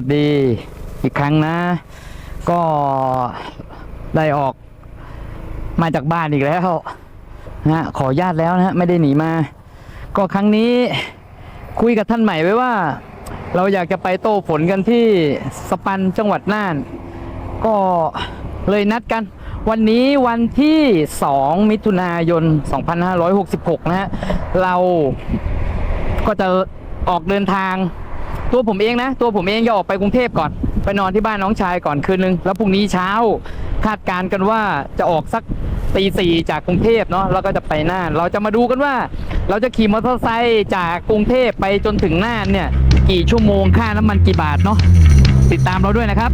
วัสดีอีกครั้งนะ ก็ได้ออกมาจากบ้านอีกแล้วนะขอญาตแล้วนะฮะไม่ได้หนีมา ก็ครั้งนี้คุยกับท่านใหม่ไว้ว่า เราอยากจะไปโต้ฝนกันที่สปันจังหวัดน่าน ก็เลยนัดกัน วันนี้วันที่ 2 มิถุนายน 2566 นะฮะเราก็จะออกเดินทาง ตัวผมเองนะ ตัวผมเองจะออกไปกรุงเทพก่อน ไปนอนที่บ้านน้องชายก่อนคืนนึง แล้วพรุ่งนี้เช้าคาดการณ์กันว่าจะออกสักตีสี่จากกรุงเทพเนาะแล้วก็จะไปน่าน เราจะมาดูกันว่า เราจะขี่มอเตอร์ไซค์จากกรุงเทพไปจนถึงน่านเนี่ย กี่ชั่วโมงค่าน้ำมันกี่บาทเนาะติดตามเราด้วยนะครับ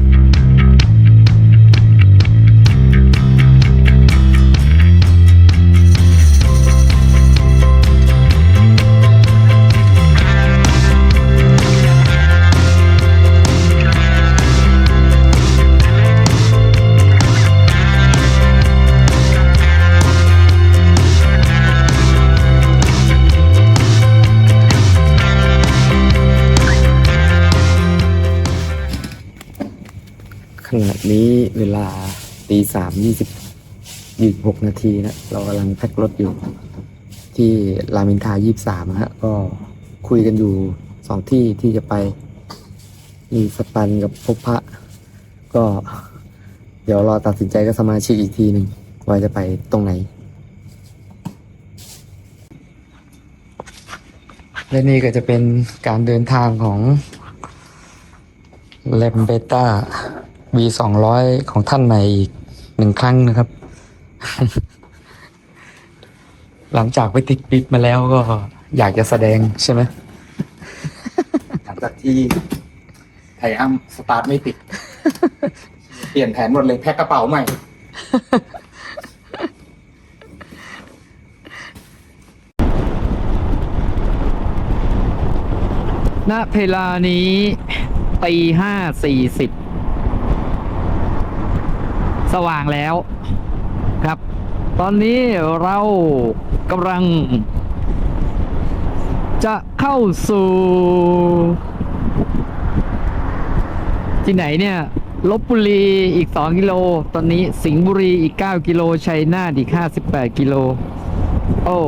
ขณะนี้เวลาตีสามยี่สิบยี่หกนาทีนะ เรากำลังแพ็ครถอยู่ ที่รามินทายี่สามฮะ ก็คุยกันอยู่สองที่ที่จะไป มีสปันกับพบพระ ก็เดี๋ยวรอตัดสินใจกับสมาชิกอีกทีหนึ่งว่าจะไปตรงไหน และนี่ก็จะเป็นการเดินทางของเลมเบต้า V สองร้อยของท่านใหม่อีกหนึ่งครั้งนะครับ หลังจากไปติดปิดมาแล้วก็อยากจะแสดงใช่ไหมหลังจากที่ไทยอ้ำสตาร์ทไม่ติด เปลี่ยนแผนหมดเลยแพ็คกระเป๋าใหม่ ณ เวลานี้ตีห้าสี่สิบ สว่างแล้วครับ ตอนนี้เรากำลัง จะเข้าสู่ ที่ไหนเนี่ยลบบุรีอีก 2 กิโล ตอนนี้สิงห์บุรีอีก 9 กิโล ชัยนาทอีก 58 กิโล โอ้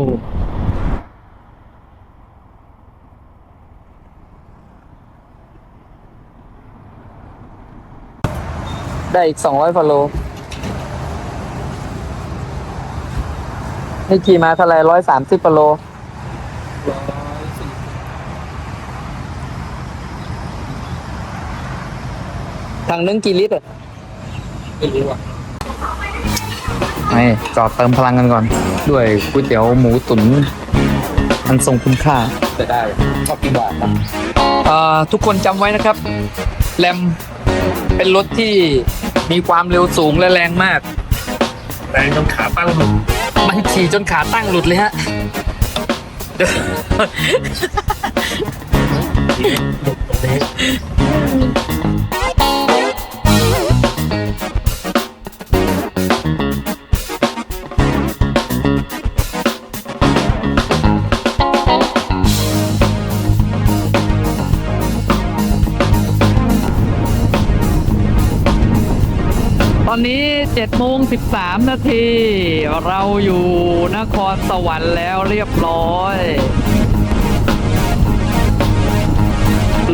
ได้อีก 200ฟโล นี่ขี่มาเท่าไหรร้อยสามสิบฟโลถังนึงกี่ลิตรอะไม่รู้อะไม่จอดเติมพลังกันก่อน ด้วยก๋วยเตี๋ยวหมูตุ๋นมันทรงคุณค่าจะได้ชอบกินหวานนะเอ่อทุกคนจำไว้นะครับ แรมเป็นรถที่มีความเร็วสูงและแรงมาก แรงจนขาตั้งหนุน มันขี่จนขาตั้งหลุดเลยฮะตอนนี้ 7โมง13 นาที เราอยู่นครสวรรค์แล้วเรียบร้อย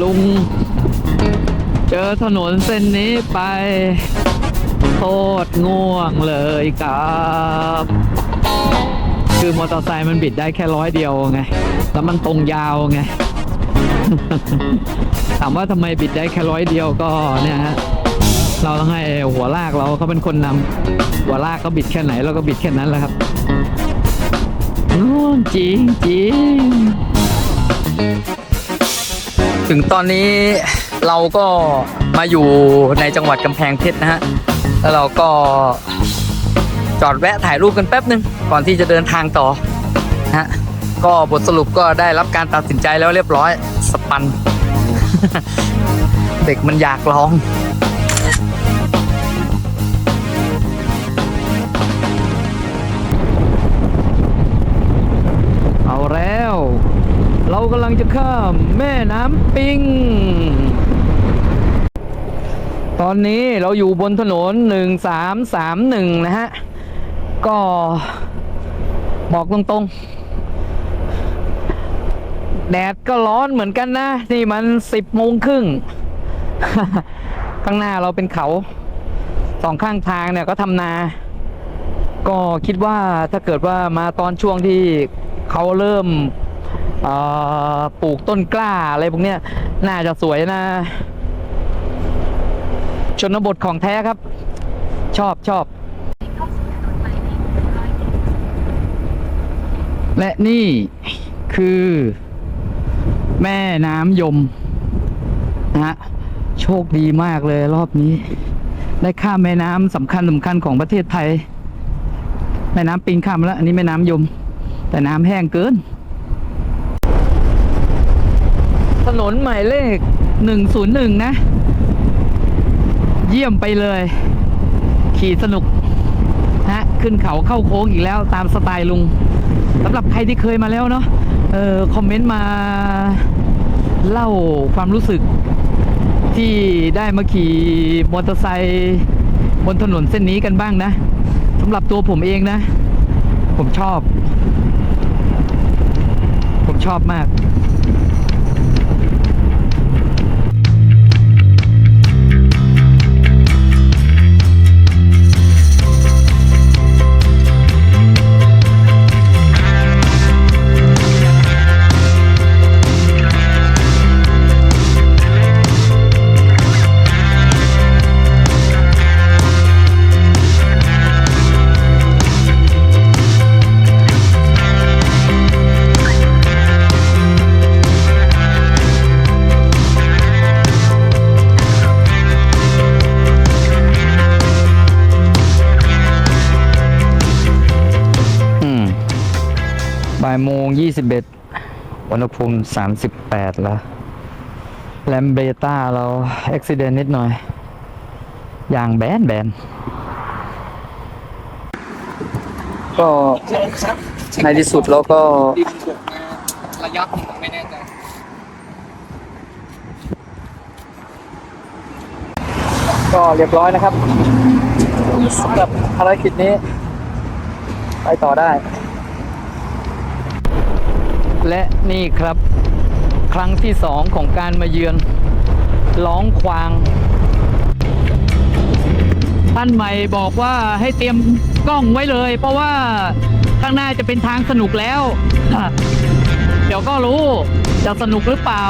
ลุง เจอถนนเส้นนี้ไป โคตรง่วงเลยครับคือมอเตอร์ไซค์มันบิดได้แค่ร้อยเดียวไง แล้วมันตรงยาวไง ถามว่าทำไมบิดได้แค่ร้อยเดียวก็เนี่ยฮะ เราต้องให้หัวลากเราเขาเป็นคนนำหัวลากเขาบิดแค่ไหนเราก็บิดแค่นั้นแหละครับนู่นจริงจริงถึงตอนนี้เราก็มาอยู่ในจังหวัดกำแพงเพชรนะฮะ แล้วเราก็จอดแวะถ่ายรูปกันแป๊บหนึ่งก่อนที่จะเดินทางต่อนะฮะ ก็บทสรุปก็ได้รับการตัดสินใจแล้วเรียบร้อย สปัน เด็กมันอยากลอง เรากำลังจะข้ามแม่น้ำปิง ตอนนี้เราอยู่บนถนนหนึ่งสามสามหนึ่งนะฮะ ก็บอกตรงๆ แดดก็ร้อนเหมือนกันนะ นี่มันสิบโมงครึ่ง ข้างหน้าเราเป็นเขา สองข้างทางเนี่ยก็ทำนา ก็คิดว่าถ้าเกิดว่ามาตอนช่วงที่เขาเริ่ม ปลูกต้นกล้าอะไรพวกเนี้ย น่าจะสวยนะ ชนบทของแท้ครับ ชอบชอบและนี่คือ แม่น้ำยมนะฮะโชคดีมากเลยรอบนี้ ได้ข้ามแม่น้ำสำคัญสำคัญของประเทศไทย แม่น้ำปิงข้ามแล้ว อันนี้แม่น้ำยม แต่น้ำแห้งเกิน ถ นนหมายเลขหนึ่งศูนย์หนึ่งนะ เยี่ยมไปเลย ขี่สนุกนะขึ้นเขาเข้าโค้งอีกแล้วตามสไตล์ลุงสำหรับใครที่เคยมาแล้วเนาะเออคอมเมนต์มาเล่าความรู้สึกที่ได้มาขี่มอเตอร์ไซค์บนถนนเส้นนี้กันบ้างนะสำหรับตัวผมเองนะ ผมชอบ ผมชอบมากายโมงยี่สิบเอ็ดอุณหภูมิสามสิบแปดแล้ว แลมเบต้าเราอุบิเหตุนิดหน่อย อย่างแบนแบนก็ในที่สุดเราก็ระยะผมไม่แน่ใจก็เรียบร้อยนะครับสำหรับภารกิจนี้ ไปต่อได้ และนี่ครับ ครั้งที่สองของการมาเยือนร้องควาง ท่านใหม่บอกว่าให้เตรียมกล้องไว้เลย เพราะว่าข้างหน้าจะเป็นทางสนุกแล้ว เดี๋ยวก็รู้จะสนุกหรือเปล่า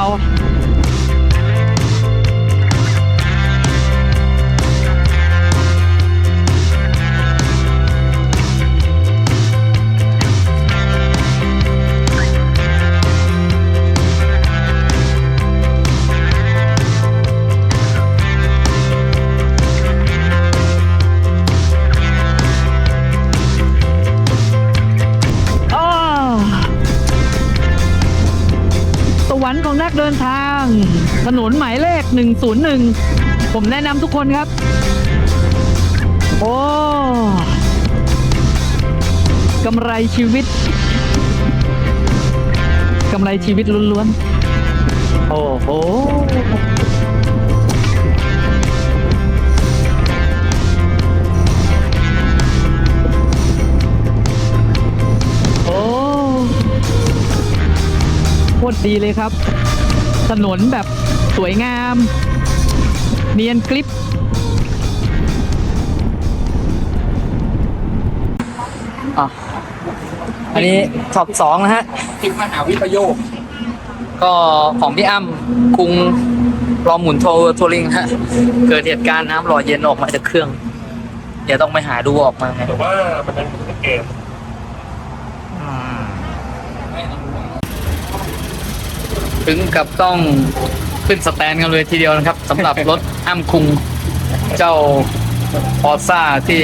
101 ผมแนะนำทุกคนครับ โอ้กำไรชีวิตกำไรชีวิตล้วนๆ โอ้โห โอ้โคตรดีเลยครับ ถนนแบบ สวยงาม เนียนกริปอะอันนี้ช็อปสองนะฮะคลิปมหาวิปโยค ก็ของพี่อ้ำกรุงรอหมุนโทรทัวริงฮะ เกิดเหตุการณ์น้ำหล่อเย็นออกมาจากเครื่อง เดี๋ยวต้องไปหาดูออกมาไงแต่ว่ามันเป็นเกมถึงกับต้อง ขึ้นสแตนกันเลยทีเดียวนะครับสำหรับรถอ้ำคุงเจ้าพอซ่าที่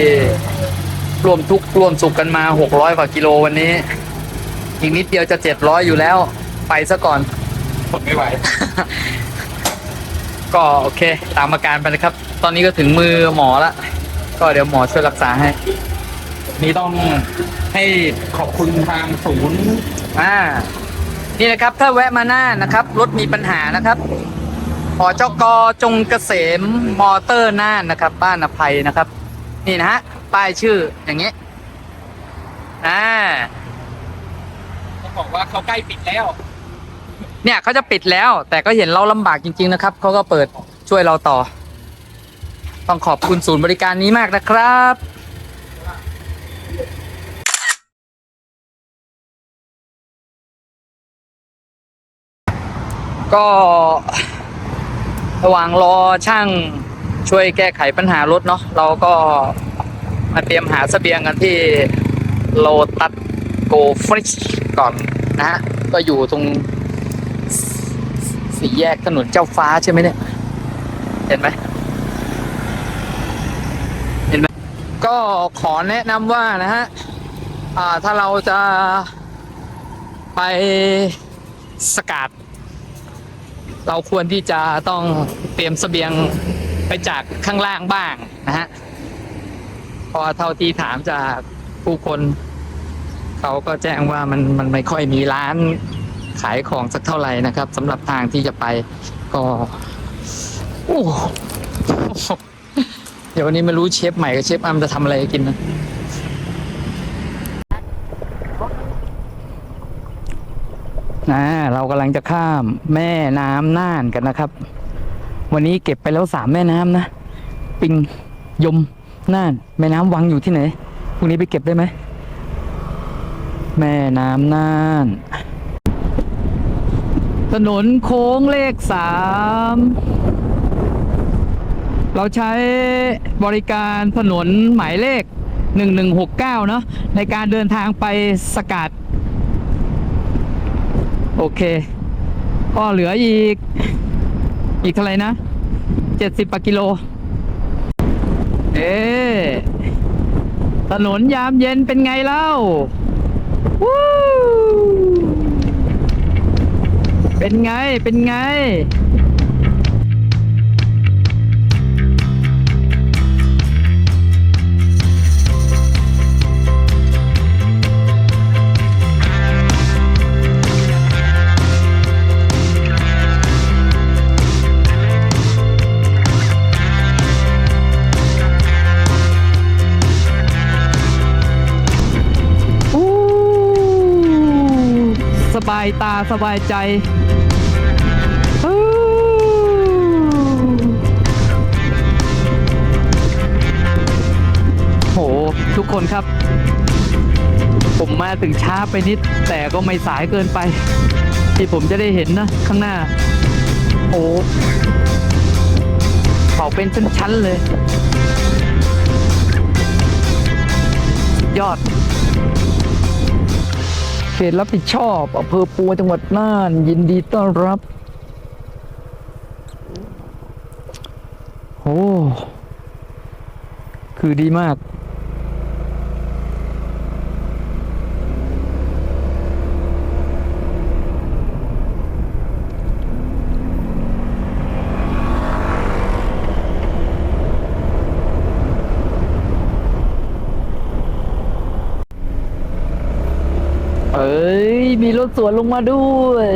ร่วมทุกข์ร่วมสุขกันมา 600 กว่ากิโลวันนี้ อีกนิดเดียวจะ 700 อยู่แล้ว ไปซะก่อนทนไม่ไหว ก็โอเค ตามอาการไปนะครับ ตอนนี้ก็ถึงมือหมอละก็เดี๋ยวหมอช่วยรักษาให้ นี่ต้องให้ขอบคุณทางศูนย์อ่า นี่นะครับถ้าแวะมาหน้านะครับ รถมีปัญหานะครับหอจกจงเกษมมอเตอร์น่านนะครับ บ้านอภัยนะครับ นี่นะฮะป้ายชื่ออย่างเงี้ยอ่าต้องบอกว่าเขาใกล้ปิดแล้ว เนี่ยเขาจะปิดแล้ว แต่ก็เห็นเราลำบากจริง ๆ นะครับเขาก็เปิดช่วยเราต่อ ต้องขอบคุณศูนย์บริการนี้มากนะครับ ก็ระหว่างรอช่างช่วยแก้ไขปัญหารถเนาะเราก็มาเตรียมหาเสบียงกันที่โลตัสโกฟริชก่อนนะฮะก็อยู่ตรงสี่แยกถนนเจ้าฟ้าใช่ไหมเนี่ย เห็นไหมเห็นไหมก็ขอแนะนำว่านะฮะอ่าถ้าเราจะไปสกัด เราควรที่จะต้องเตรียมเสบียงไปจากข้างล่างบ้างนะฮะพอเท่าที่ถามจากผู้คน เขาก็แจ้งว่ามันมันไม่ค่อยมีร้านขายของสักเท่าไหร่นะครับสำหรับทางที่จะไปก็โอ้โหเดี๋ยววันนี้ไม่รู้เชฟใหม่กับเชฟอัมจะทำอะไรกินนะ นะเรากำลังจะข้ามแม่น้ำน่านกันนะครับ วันนี้เก็บไปแล้วสามแม่น้ำนะ ปิงยมน่าน แม่น้ำวังอยู่ที่ไหนพรุ่งนี้ไปเก็บได้ไหมแม่น้ำน่าน ถนนโค้งเลขสามเราใช้บริการถนนหมายเลข 1169 เนาะในการเดินทางไปสกัด โอเค ก็เหลืออีก อีกเท่าไหร่นะ70ปกิโล เอ๊ะถนนยามเย็นเป็นไงเล่าวู้เป็นไง เป็นไง สบายใจอู้โห ทุกคนครับ ผมมาถึงช้าไปนิด แต่ก็ไม่สายเกินไป ที่ผมจะได้เห็นนะ ข้างหน้า โอ้เป่าเป็นชั้นๆเลย ยอดเข ตรับผิดชอบอำเภอปัวจังหวัดน่าน ยินดีต้อนรับ โอ้ คือดีมาก ย มีรถสวนลงมาด้วย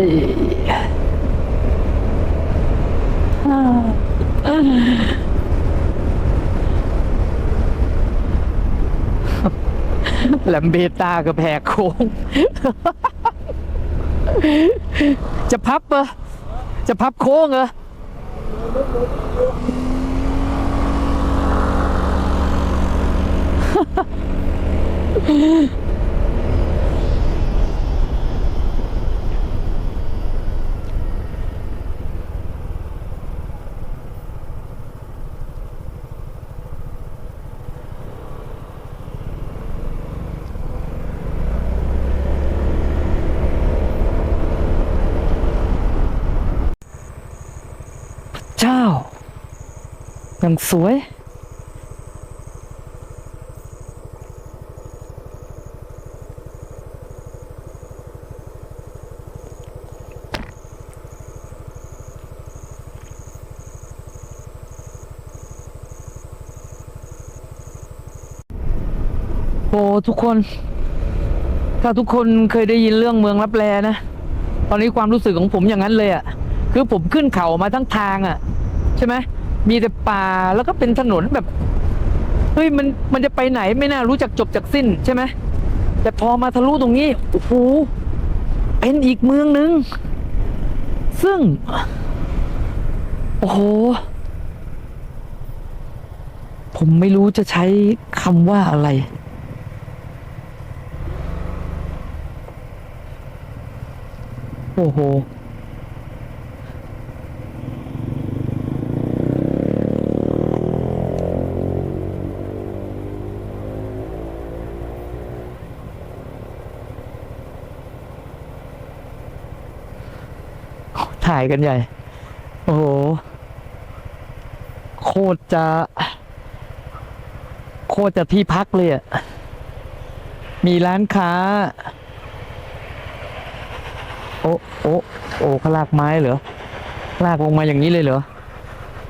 แหลมเบตากับแหกโค้ง จะพับเหรอจะพับโค้งเหรอ เจ้า ยังสวย โอ้ทุกคน ถ้าทุกคนเคยได้ยินเรื่องเมืองรับแลนะ ตอนนี้ความรู้สึกของผมอย่างนั้นเลยอะ่ะ คือผมขึ้นเขามาทั้งทางอะ่ะ ใช่ไหม มีแต่ป่าแล้วก็เป็นถนนแบบเฮ้ยมันมันจะไปไหนไม่น่ารู้จักจบจากสิ้นใช่ไหมแต่พอมาทะลุตรงนี้โอ้โหเป็นอีกเมืองหนึ่งซึ่ง โอ้โห ผมไม่รู้จะใช้คำว่าอะไร โอ้โห กันใหญ่ โอ้โห โคตรจะ โคตรจะที่พักเลยอะมีร้านค้า โอ้โอ้โอ้เขาลากไม้เหรอ ลากลงมาอย่างนี้เลยเหรอ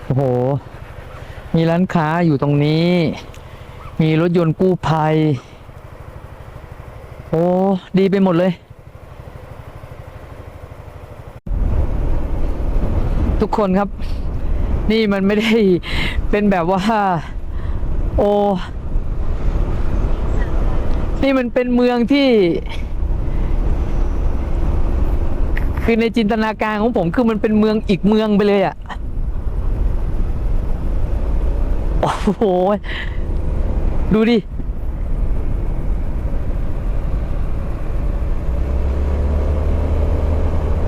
โอ้โห มีร้านค้าอยู่ตรงนี้ มีรถยนต์กู้ภัย โอ้ ดีไปหมดเลย ทุก คนครับ นี่มันไม่ได้เป็นแบบว่า โอ้นี่มันเป็นเมืองที่ คือในจินตนาการของผมคือมันเป็นเมืองอีกเมืองไปเลยอะ่ะ โอ้โห ดูดิ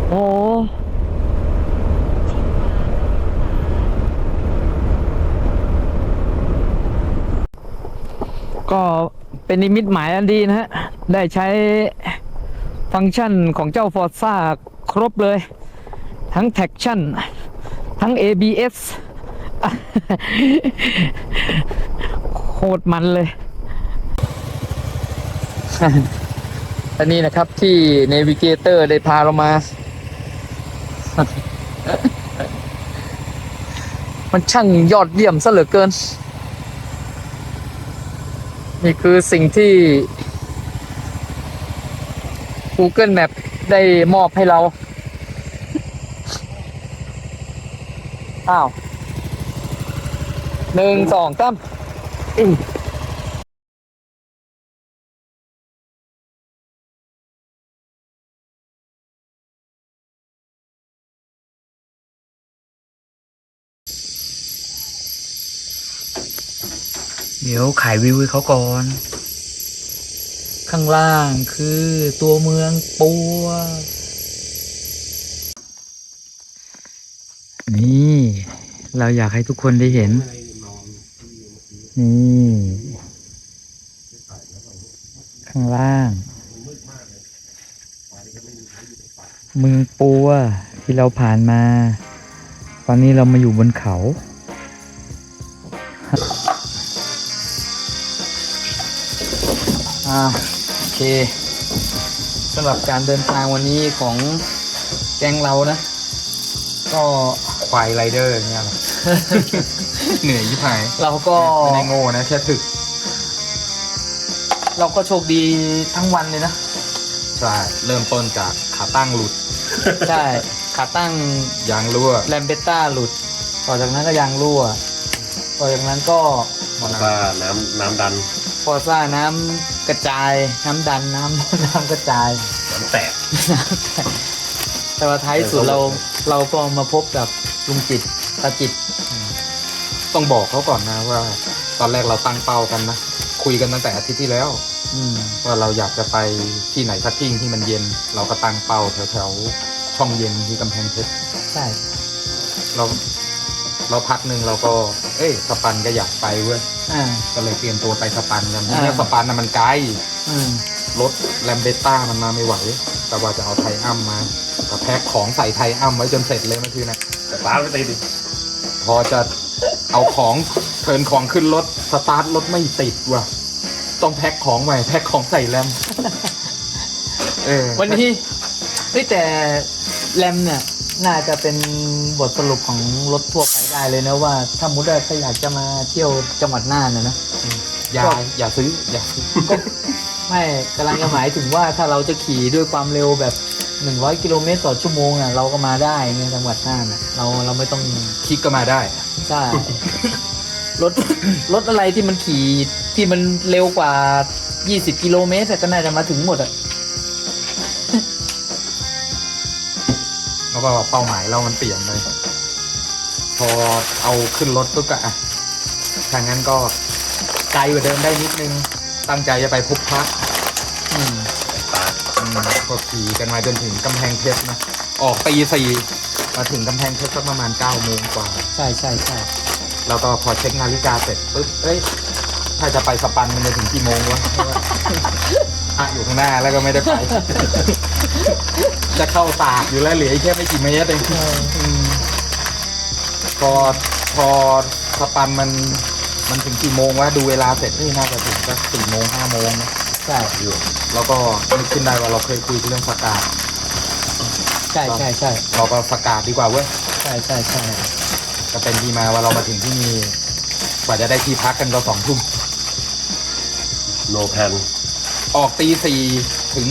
โอ้ ก็ เป็นนิมิตหมายอันดีนะฮะ ได้ใช้ฟังก์ชันของเจ้า Forza ครบเลย ทั้ง Traction ทั้ง ABS โคตรมันเลย อันนี้นะครับที่ Navigator ได้พาเรามา มันช่างยอดเยี่ยมซะเหลือเกิน นี่คือสิ่งที่ Google Map ได้มอบให้เรา อ้าวหนึ่งสองสาม เดี๋ยวขายวิวให้เขาก่อน ข้างล่างคือตัวเมืองปัว นี่ เราอยากให้ทุกคนได้เห็น นี่ ข้างล่าง เมืองปัวที่เราผ่านมา ตอนนี้เรามาอยู่บนเขา อ่าโอเคสำหรับการเดินทางวันนี้ของแก๊งเรานะ ก็ควายไรเดอร์เนี่ยหรอเหนื่อยยิ่งหายเราก็ไม่ได้โง่นะแค่ถึก เราก็โชคดีทั้งวันเลยนะ ใช่ เริ่มต้นจากขาตั้งหลุด ใช่ ขาตั้งยางรั่วแลมเบต้าหลุด ต่อจากนั้นก็ยางรั่ว ต่อจากนั้นก็ว่าน้ำน้ำดันฟ อร์ซ่าน้ำกระจาย น้ำดันน้ำน้ำกระจายน้ำแตก แต่ว่าท้ายสุดเราเราก็มาพบกับลุงจิตตาจิต ต้องบอกเขาก่อนนะว่า ตอนแรกเราตั้งเป้ากันนะ คุยกันตั้งแต่อาทิตย์ที่แล้วอืมว่าเราอยากจะไปที่ไหนสักที่ที่มันเย็น เราก็ตั้งเป้าแถวๆช่องเย็นที่กำแพงเพชรใช่ เรา เราพักหนึ่งเราก็ เอ้ยสปันก็อยากไปเว้ยอ่า ก็เลยเตรียมตัวไปสปันกันอ่า เนี่ยสปันน่ะมันไกลอืมรถแลมเบต้ามันมาไม่ไหวแต่ว่าจะเอาไทอัมมาก็แพ็คของใส่ไทอัมไว้จนเสร็จเลยเมื่อคืนนะแต่ป้าไม่ติดดิพอจะเอาของเทิร์นของขึ้นรถสตาร์ทรถไม่ติดว่ะต้องแพ็คของใหม่แพ็คของใส่แรมเออวันนี้เฮ้ยแต่แรมเนี่ย น่าจะเป็นบทสรุปของรถทั่วไปได้เลยนะว่า ถ้ามุดว่าถ้าอยากจะมาเที่ยวจังหวัดน่านนะนะ อย่าอย่าซื้ออย่าซื้อก็ไม่กำลังจะหมายถึงว่าถ้าเราจะขี่ด้วยความเร็วแบบหนึ่งร้อยกิโลเมตรต่อชั่วโมงอะเราก็มาได้ในจังหวัดน่านอะเราเราไม่ต้องคิกก็มาได้ใช่ รถ รถอะไรที่มันขี่ที่มันเร็วกว่า 20 กิโลเมตรอะก็น่าจะมาถึงหมดอะ แล้วก็เป้าหมายเรามันเปลี่ยนเลย พอเอาขึ้นรถปุ๊บก็อะทางนั้นก็ไกลกว่าเดิมได้นิดนึง ตั้งใจจะไปพบพระอืมตาอืมก็ขี่กันมาจนถึงกำแพงเพชรนะ ออกตีสี่มาถึงกำแพงเพชรสักประมาณเก้าโมงกว่า ใช่ใช่ใช่แล้วก็พอเช็คนาฬิกาเสร็จปุ๊บเอ้ย ถ้าจะไปสปันมันจะถึงกี่โมงวะเพราะว่าอะอยู่ข้างหน้าแล้วก็ไม่ได้ไป จะเข้าตากอยู่แล้วเหลืออีกแค่ไม่กี่เมตรเองมพอพอสปันมันมันถึงกี่โมงวะดูเวลาเสร็จนี่น่าจะถึงสักสี่โมงห้าโมงนะใช่อยู่ แล้วก็นึกขึ้นได้ว่าเราเคยคุยเรื่องสกาดใช่ใช่ใช่เราก็สกาดดีกว่าเว้ยใช่ใช่ใช่ก็เป็นที่มาว่าเรามาถึงที่นี่กว่าจะได้ที่พักกันก็สองทุ่มโนแพนออกตีสี่ ถึง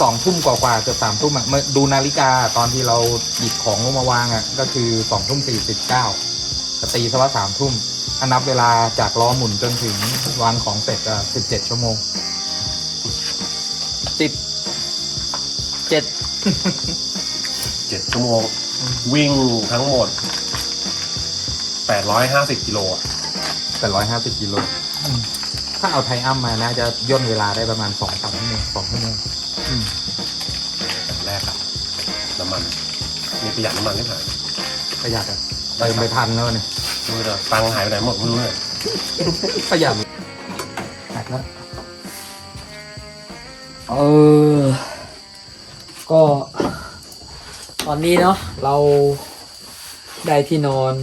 สองทุ่มกว่าๆเกือบสามทุ่มอะเมื่อดูนาฬิกาตอนที่เราหยิบของลงมาวางอะก็คือสองทุ่มสี่สิบเก้าก็ตีซะว่าสามทุ่มถ้านับเวลาจากล้อหมุนจนถึงวางของเสร็จก็สิบเจ็ดชั่วโมงสิบเจ็ด เจ็ดชั่วโมง วิ่งทั้งหมดแปดร้อยห้าสิบกิโลอะแต่ร้อยห้าสิบกิโล ถ้าเอาไทอัมมาน่าจะย่นเวลาได้ประมาณสองสามชั่วโมงสองชั่วโมงอืมแบบแรกอะน้ำมัน มีประหยัดน้ำมันไม่หายประหยัดอะเติมไปพันแล้วเนี่ยดูเลยตังค์หายไปไหนหมดไม่รู้เลยประหยัดหักแล้วเออ ก็ ตอนนี้เนาะเราได้ที่นอน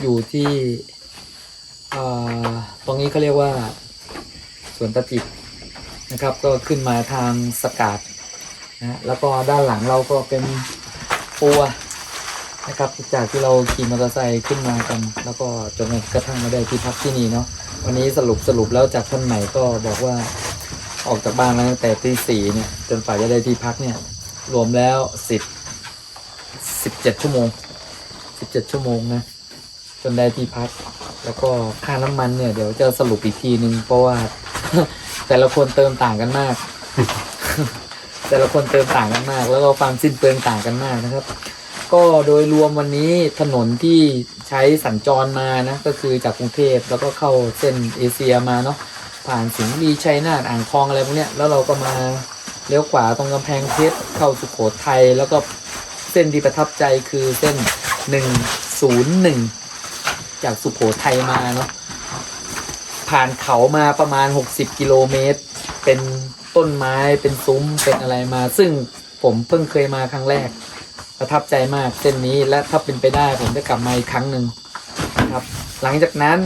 อยู่ที่เอ่อตรงนี้เขาเรียกว่าส วนตะจิบนะครับ ก็ขึ้นมาทางสกาดนะฮะแล้วก็ด้านหลังเราก็เป็นปัวนะครับจากที่เราขี่มอเตอร์ไซค์ขึ้นมากัน แล้วก็จนกระทั่งมาได้ที่พักที่นี่เนาะวันนี้สรุปสรุปแล้วจากท่านใหม่ก็บอกว่าออกจากบ้านมาตั้งแต่ตีสี่เนี่ยจนฝ่าจะได้ที่พักเนี่ยรวมแล้วสิบสิบเจ็ดชั่วโมงสิบเจ็ดชั่วโมงนะจนได้ที่พัก แล้วก็ค่าน้ำมันเนี่ยเดี๋ยวจะสรุปอีกทีนึงเพราะว่า แต่ละคนเติมต่างกันมาก แต่ละคนเติมต่างกันมาก แล้วก็ความสิ้นเปลืองต่างกันมากนะครับ ก็โดยรวมวันนี้ถนนที่ใช้สัญจรมานะ ก็คือจากกรุงเทพแล้วก็เข้าเส้นเอเชียมาเนาะผ่านสิงห์บุรีชัยนาทอ่างทองอะไรพวกเนี้ยแล้วเราก็มาเลี้ยวขวาตรงกำแพงเพชรเข้าสุโขทัยแล้วก็เส้นที่ประทับใจคือเส้นหนึ่งศูนย์หนึ่งจากสุโขทัยมาเนาะ ผ่านเขามาประมาณ 60 กิโลเมตร เป็นต้นไม้เป็นซุ้มเป็นอะไรมา ซึ่งผมเพิ่งเคยมาครั้งแรก ประทับใจมากเส้นนี้และถ้าเป็นไปได้ผมจะกลับมาอีกครั้งหนึ่งนะครับ หลังจากนั้น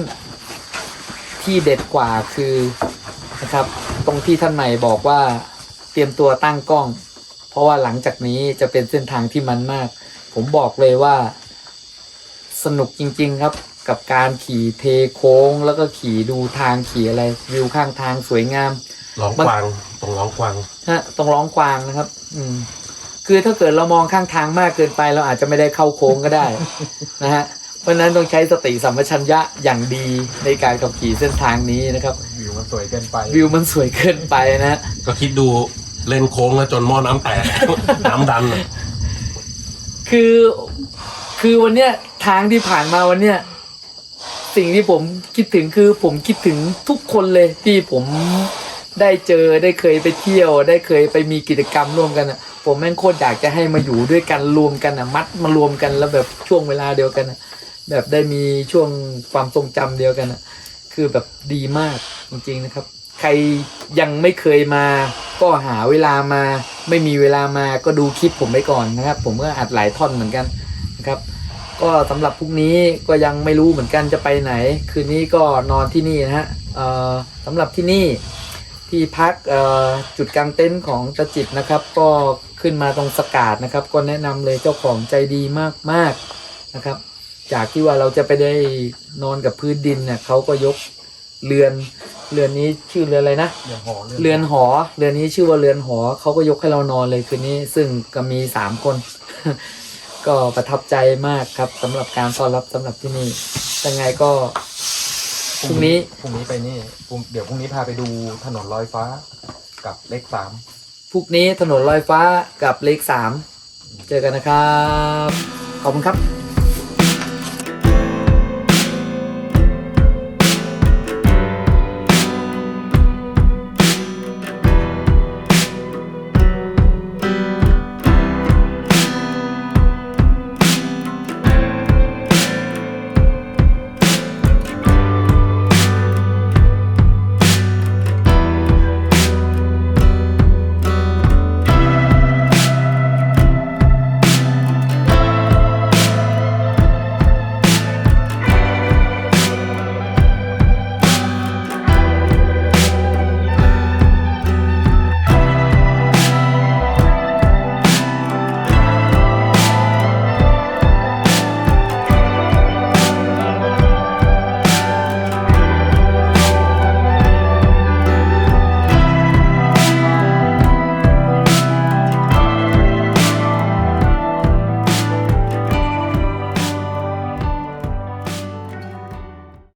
ที่เด็ดกว่าคือนะครับ ตรงที่ท่านใหม่บอกว่าเตรียมตัวตั้งกล้อง เพราะว่าหลังจากนี้จะเป็นเส้นทางที่มันมาก ผมบอกเลยว่าสนุกจริง ๆ ครับ กับการขี่เทโค้ง แล้วก็ขี่ดูทางขี่อะไรวิวข้างทางสวยงามร้องกวางตรงร้องกวางฮะต้องร้องกวางนะครับ อืม คือถ้าเกิดเรามองข้างทางมากเกินไป เราอาจจะไม่ได้เข้าโค้งก็ได้ นะฮะเพราะฉะนั้นต้องใช้สติสัมปชัญญะอย่างดีในการขับขี่เส้นทางนี้นะครับ วิวมันสวยเกินไปวิวมันสวยเกินไปนะฮะก็คิดดูเล่นโค้งแล้วจนหม้อน้ำแตก น้ำดันอะคือคือวันเนี้ยทางที่ผ่านมาวันเนี้ย สิ่งที่ผมคิดถึงคือผมคิดถึงทุกคนเลยที่ผมได้เจอได้เคยไปเที่ยว ได้เคยไปมีกิจกรรมร่วมกันอะ ผมแม่งโคตรอยากจะให้มาอยู่ด้วยกันรวมกันอะ มัดมารวมกันแล้วแบบช่วงเวลาเดียวกันอะ แบบได้มีช่วงความทรงจำเดียวกันอะ คือแบบดีมากจริงๆนะครับ ใครยังไม่เคยมา ก็หาเวลามา ไม่มีเวลามาก็ดูคลิปผมไปก่อนนะครับ ผมก็อัดหลายท่อนเหมือนกันนะครับ ก็สำหรับพรุ่งนี้ก็ยังไม่รู้เหมือนกันจะไปไหน คืนนี้ก็นอนที่นี่นะฮะเอ่อสำหรับที่นี่ที่พักเอ่อจุดกลางเต็นท์ของตะจิบนะครับ ก็ขึ้นมาตรงสกาดนะครับ ก็แนะนำเลยเจ้าของใจดีมากๆนะครับ จากที่ว่าเราจะไปได้นอนกับพื้นดินเนี่ยเขาก็ยกเรือนเรือนนี้ชื่อเรือนอะไรนะเรือนหอเรือนหอเรือนนี้ชื่อว่าเรือนหอเขาก็ยกให้เรานอนเลยคืนนี้ ซึ่งก็มีสามคน ก็ประทับใจมากครับสำหรับการต้อนรับสำหรับที่นี่ยังไงก็พรุ่งนี้พรุ่งนี้ไปนี่พรุ่งเดี๋ยวพรุ่งนี้พาไปดูถนนลอยฟ้ากับเลขสามพรุ่งนี้ถนนลอยฟ้ากับเลขสามเจอกันนะครับ ขอบคุณครับ